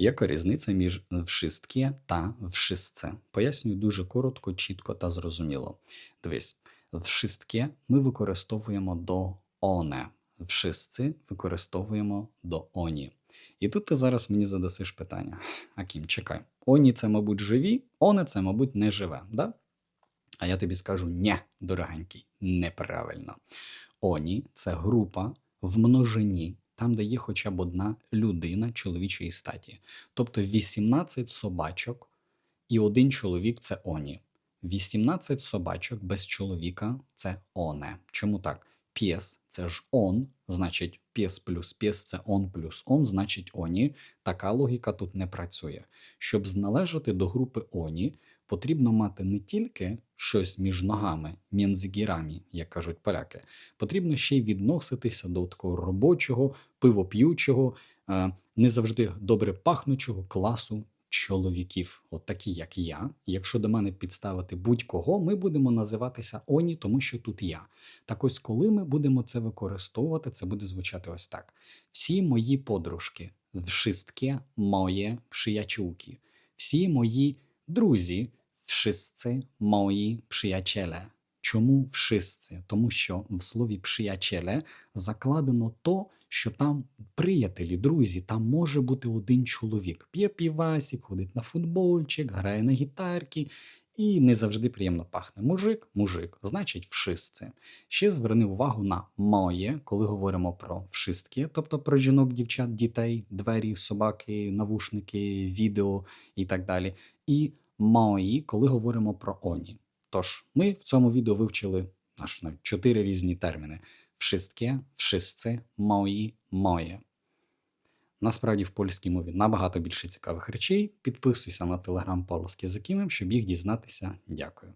Яка різниця між вшистке та вшистце? Пояснюю дуже коротко, чітко та зрозуміло. Дивись, вшистке ми використовуємо до оне, вшистце використовуємо до оні. І тут ти зараз мені задасиш питання: Акім, чекай, оні це, мабуть, живі, оне це, мабуть, не живе. Да? А я тобі скажу ні, дорогенький, неправильно. Оні це група в множині, там, де є хоча б одна людина чоловічої статі. Тобто 18 собачок і один чоловік це оні. 18 собачок без чоловіка це оне. Чому так? П'єс це ж он, значить п'єс плюс п'єс це он плюс он, значить оні. Така логіка тут не працює. Щоб зналежати до групи оні, потрібно мати не тільки щось між ногами, мєнзгірами, як кажуть поляки, потрібно ще й відноситися до такого робочого, пивоп'ючого, е, не завжди добре пахнучого класу чоловіків, от такі, як я. Якщо до мене підставити будь-кого, ми будемо називатися Оні, тому що тут я. Так ось, коли ми будемо це використовувати, це буде звучати ось так: всі мої подружки, вшистки моє przyjaciółki, всі мої друзі, wszyscy мої przyjaciele. Чому wszyscy? Тому що в слові przyjaciele закладено то, що там приятелі, друзі, там може бути один чоловік. П'є півасік, ходить на футбольчик, грає на гітарки і не завжди приємно пахне. Мужик, мужик, значить wszyscy. Ще зверни увагу на моє, коли говоримо про вшистки, тобто про жінок, дівчат, дітей, двері, собаки, навушники, відео і так далі. І мої, коли говоримо про оні. Тож, ми в цьому відео вивчили аж навіть чотири різні терміни: wszystkie, wszyscy, мої, моє. Насправді в польській мові набагато більше цікавих речей. Підписуйся на телеграм Павло з щоб їх дізнатися. Дякую.